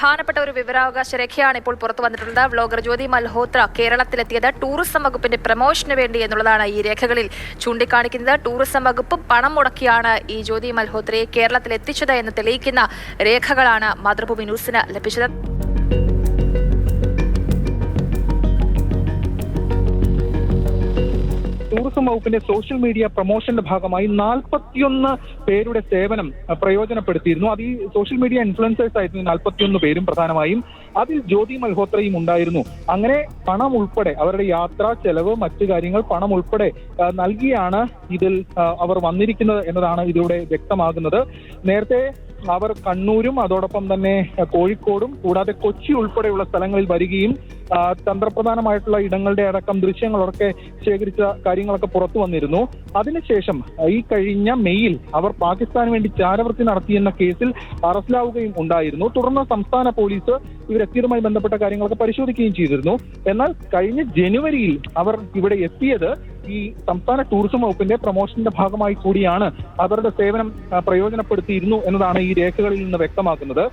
പ്രധാനപ്പെട്ട ഒരു വിവരാവകാശ രേഖയാണ് ഇപ്പോൾ പുറത്തു വന്നിട്ടുള്ളത്. വ്ലോഗർ ജ്യോതി മൽഹോത്ര കേരളത്തിലെത്തിയത് ടൂറിസം വകുപ്പിന്റെ പ്രമോഷന് വേണ്ടി എന്നുള്ളതാണ് ഈ രേഖകളിൽ ചൂണ്ടിക്കാണിക്കുന്നത്. ടൂറിസം വകുപ്പ് പണം മുടക്കിയാണ് ഈ ജ്യോതി മൽഹോത്രയെ കേരളത്തിൽ എത്തിച്ചത് എന്ന് തെളിയിക്കുന്ന രേഖകളാണ് മാതൃഭൂമി ന്യൂസിന് ലഭിച്ചത്. ടൂറിസം വകുപ്പിന്റെ സോഷ്യൽ മീഡിയ പ്രൊമോഷന്റെ ഭാഗമായി നാൽപ്പത്തിയൊന്ന് പേരുടെ സേവനം പ്രയോജനപ്പെടുത്തിയിരുന്നു. അത് ഈ സോഷ്യൽ മീഡിയ ഇൻഫ്ലുവൻസേഴ്സ് ആയിരുന്നു നാൽപ്പത്തിയൊന്ന് പേരും പ്രധാനമായും. അതിൽ ജ്യോതി മൽഹോത്രയും ഉണ്ടായിരുന്നു. അങ്ങനെ പണം ഉൾപ്പെടെ അവരുടെ യാത്രാ ചെലവ് മറ്റു കാര്യങ്ങൾ പണം ഉൾപ്പെടെ നൽകിയാണ് ഇതിൽ അവർ വന്നിരിക്കുന്നത് എന്നതാണ് ഇതിലൂടെ വ്യക്തമാകുന്നത്. നേരത്തെ അവർ കണ്ണൂരും അതോടൊപ്പം തന്നെ കോഴിക്കോടും കൂടാതെ കൊച്ചി ഉൾപ്പെടെയുള്ള സ്ഥലങ്ങളിൽ വരികയും തന്ത്രപ്രധാനമായിട്ടുള്ള ഇടങ്ങളുടെ അടക്കം ദൃശ്യങ്ങളൊക്കെ ശേഖരിച്ച കാര്യങ്ങളൊക്കെ പുറത്തു വന്നിരുന്നു. അതിനുശേഷം ഈ കഴിഞ്ഞ മെയ്യിൽ അവർ പാകിസ്ഥാന് വേണ്ടി ചാരവൃത്തി നടത്തിയെന്ന കേസിൽ അറസ്റ്റിലാവുകയും ഉണ്ടായിരുന്നു. തുടർന്ന് സംസ്ഥാന പോലീസ് ഇവരെത്തിയതുമായി ബന്ധപ്പെട്ട കാര്യങ്ങളൊക്കെ പരിശോധിക്കുകയും ചെയ്തിരുന്നു. എന്നാൽ കഴിഞ്ഞ ജനുവരിയിൽ അവർ ഇവിടെ എത്തിയത് ഈ സംസ്ഥാന ടൂറിസം വകുപ്പിന്റെ പ്രൊമോഷന്റെ ഭാഗമായി കൂടിയാണ് അവരുടെ സേവനം പ്രയോജനപ്പെടുത്തിയിരുന്നു എന്നതാണ് ഈ രേഖകളിൽ നിന്ന് വ്യക്തമാക്കുന്നത്.